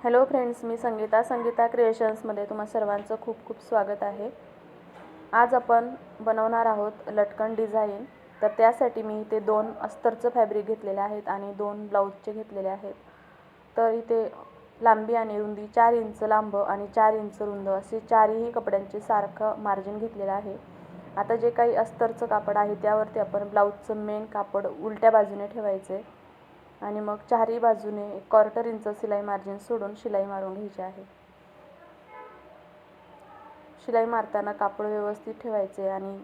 Hello friends मी संगीता संगीता क्रिएशन्समध्ये तुम्हा सर्वांचं खूप खूप स्वागत आहे. आज आपण बनवणार आहोत लटकन डिझाईन तर त्यासाठी मी इथे दोन अस्तरचं फॅब्रिक घेतलेले आहेत आणि दोन ब्लाऊजचे घेतलेले आहेत. तर इथे लांबी आणि रुंदी चार इंच लांब आणि चार इंच रुंद असे चारही कपड्यांचे सारखं मार्जिन घेतलेलं आहे. आता जे काही अस्तरचं कापड आहे त्यावरती आपण ब्लाऊजचं मेन कापड उलट्या बाजूने ठेवायचं आहे आणि मग चारही बाजूने एक क्वार्टर इंच शिलाई मार्जिन सोडून शिलाई मारून घ्यायची आहे. शिलाई मारताना कापड व्यवस्थित ठेवायचे आणि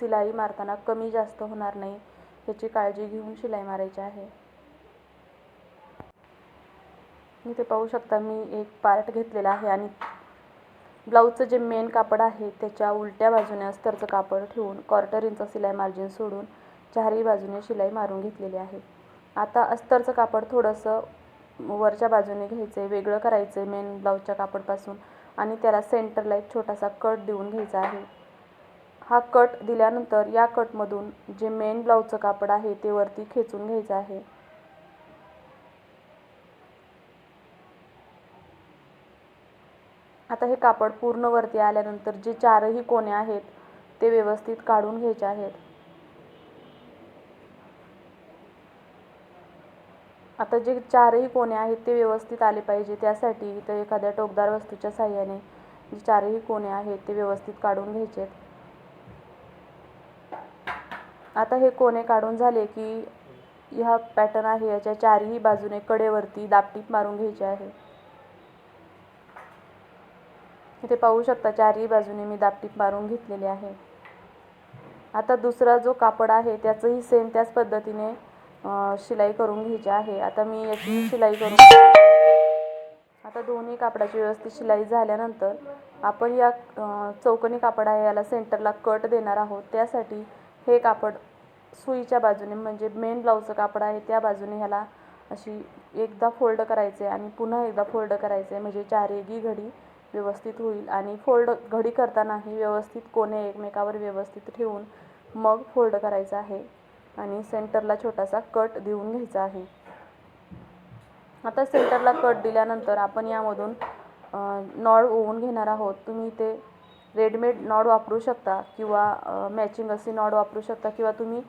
शिलाई मारताना कमी जास्त होणार नाही याची काळजी घेऊन शिलाई मारायची आहे. इथे पाहू शकता मी एक पार्ट घेतलेला आहे आणि ब्लाऊजचं जे मेन कापड आहे त्याच्या उलट्या बाजूने अस्तरचं कापड ठेवून क्वार्टर इंच शिलाई मार्जिन सोडून चारही बाजूने शिलाई मारून घेतलेली आहे. आता अस्तरचं कापड थोडंसं वरच्या बाजूने घ्यायचं आहे वेगळं करायचं आहे मेन ब्लाऊजच्या कापडपासून. आणि त्याला सेंटरला एक छोटासा कट देऊन घ्यायचा आहे. हा कट दिल्यानंतर या कटमधून जे मेन ब्लाऊजचं कापड आहे ते वरती खेचून घ्यायचं आहे. आता हे कापड पूर्ण वरती आल्यानंतर जे चारही कोणे आहेत ते व्यवस्थित काढून घ्यायचे आहेत. आता जे चारही कोणे आहेत ते व्यवस्थित आले पाहिजे. त्यासाठी इथं एखाद्या टोकदार वस्तूच्या साह्याने जे चारही कोणे आहेत ते व्यवस्थित काढून घ्यायचे आता हे कोणे काढून झाले की ह्या पॅटर्न आहे याच्या चारही बाजूने कडेवरती दापटीप मारून घ्यायचे आहे. इथे पाहू शकता चारही बाजूने मी दापटीप मारून घेतलेली आहे. आता दुसरा जो कापड आहे त्याचंही सेम त्याच पद्धतीने शिलाई करून घ्यायची आहे. आता मी याची शिलाई करून आता दोन्ही कापडाची व्यवस्थित शिलाई झाल्यानंतर आपण या चौकनी कापड आहे याला सेंटरला कट देणार आहोत. त्यासाठी हे कापड सुईच्या बाजूने म्हणजे मेन ब्लाऊजचं कापड आहे त्या बाजूने ह्याला अशी एकदा फोल्ड करायचे आणि पुन्हा एकदा फोल्ड करायचे म्हणजे चारेगी घडी व्यवस्थित होईल. आणि फोल्ड घडी करतानाही व्यवस्थित कोणे एकमेकावर व्यवस्थित ठेवून मग फोल्ड करायचं आहे. आणि सेंटरला छोटासा कट देऊन घ्यायचा आहे. आता सेंटरला कट दिल्यानंतर आपण यामधून नॉड ओवून घेणार आहोत. तुम्ही इथे रेडमेड नॉड वापरू शकता किंवा मॅचिंग असे नॉड वापरू शकता किंवा तुम्ही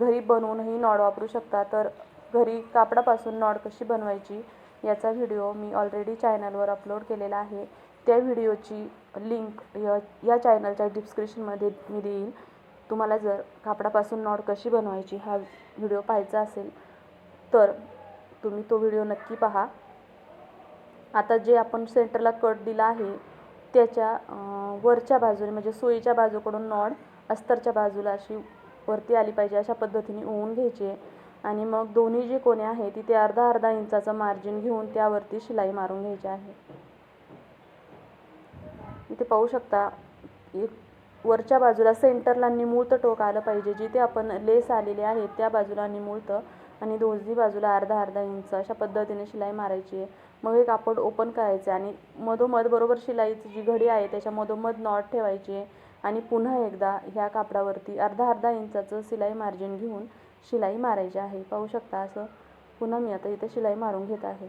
घरी बनवूनही नॉड वापरू शकता. तर घरी कापडापासून नॉड कशी बनवायची याचा व्हिडिओ मी ऑलरेडी चॅनलवर अपलोड केलेला आहे. त्या व्हिडिओची लिंक या या चॅनलच्या डिस्क्रिप्शनमध्ये मी देईल तुम्हाला जर कापडापासून नॉड कशी बनवायची हा व्हिडिओ पाहायचा असेल तर तुम्ही तो व्हिडिओ नक्की पहा. आता जे आपण सेंटरला कट दिला आहे त्याच्या वरच्या बाजूने म्हणजे सोयीच्या बाजूकडून नॉड अस्तरच्या बाजूला अशी वरती आली पाहिजे अशा पद्धतीने ओवून घ्यायची आणि मग दोन्ही जे कोणे आहे तिथे अर्धा अर्धा इंचाचं मार्जिन घेऊन त्यावरती शिलाई मारून घ्यायची आहे. इथे पाहू शकता एक वरच्या बाजूला सेंटरला निमुळतं टोक आलं पाहिजे जिथे आपण लेस आलेले आहे त्या बाजूला निमुळतं आणि दोन्ही बाजूला अर्धा अर्धा इंच अशा पद्धतीने शिलाई मारायची आहे. मग हे कापड ओपन करायचं आणि मधोमध बरोबर शिलाईची जी घडी आहे त्याच्या मधोमध नॉट ठेवायची आहे आणि पुन्हा एकदा ह्या कापडावरती अर्धा अर्धा इंचाचं शिलाई मार्जिन घेऊन शिलाई मारायची आहे. पाहू शकता असं? पुन्हा मी आता इथे शिलाई मारून घेत आहे.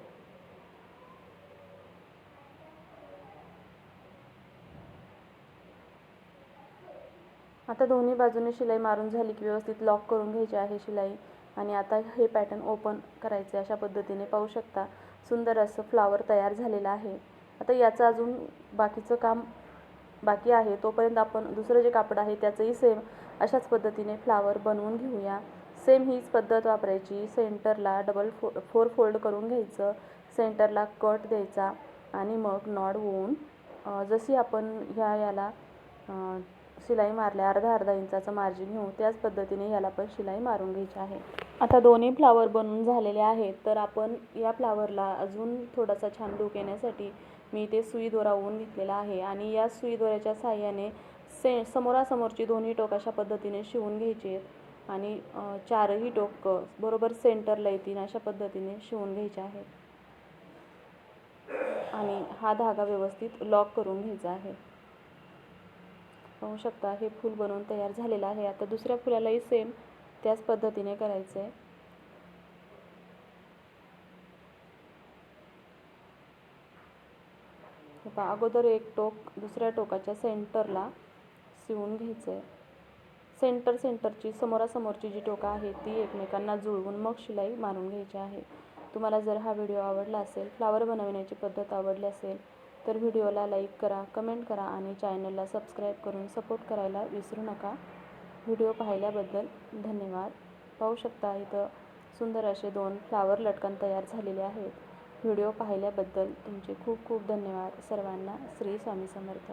आता दोन्ही बाजूने शिलाई मारून झाली की व्यवस्थित लॉक करून घ्यायची आहे शिलाई. आणि आता हे पॅटर्न ओपन करायचे अशा पद्धतीने पाहू शकता. सुंदर असं फ्लावर तयार झालेलं आहे. आता याचं अजून बाकीचं काम बाकी आहे. तोपर्यंत आपण दुसरं जे कापड आहे त्याचंही सेम अशाच पद्धतीने फ्लावर बनवून घेऊया. सेम हीच पद्धत वापरायची. सेंटरला डबल फो फोर फोल्ड करून घ्यायचं. सेंटरला कट द्यायचा. आणि मग नॉड होऊन जशी आपण ह्या याला शिलाई मारल्या अर्धा अर्धा इंचाचं मार्जिन घेऊ त्याच पद्धतीने याला पण शिलाई मारून घ्यायची आहे. आता दोन्ही फ्लावर बनून झालेले आहेत तर आपण या फ्लावरला अजून थोडासा छान लूक येण्यासाठी मी ते सुई दोरा ओवून घेतलेला आहे आणि या सुई दोऱ्याच्या साह्याने से समोरासमोरची दोन्ही टोक अशा पद्धतीने शिवून घ्यायची आहेत आणि चारही टोक बरोबर सेंटरला येतील अशा पद्धतीने शिवून घ्यायचे आहेत. आणि हा धागा व्यवस्थित लॉक करून घ्यायचा आहे. पाहू शकता हे फूल बनवून तयार झालेलं आहे. आता दुसऱ्या फुलालाही सेम त्याच पद्धतीने करायचं आहे आता अगोदर एक टोक दुसऱ्या टोकाच्या सेंटरला शिवून घ्यायचं आहे सेंटर सेंटरची समोरासमोरची जी टोका आहे ती एकमेकांना जुळवून मग शिलाई मारून घ्यायची आहे. तुम्हाला जर हा व्हिडिओ आवडला असेल फ्लावर बनवण्याची पद्धत आवडली असेल तर व्हिडिओला लाईक करा कमेंट करा आणि चॅनलला सबस्क्राईब करून सपोर्ट करायला विसरू नका. व्हिडिओ पाहिल्याबद्दल धन्यवाद. पाहू शकता इथं सुंदर असे दोन फ्लावर लटकन तयार झालेले आहेत. व्हिडिओ पाहिल्याबद्दल तुमचे खूप खूप धन्यवाद. सर्वांना श्री स्वामी समर्थ.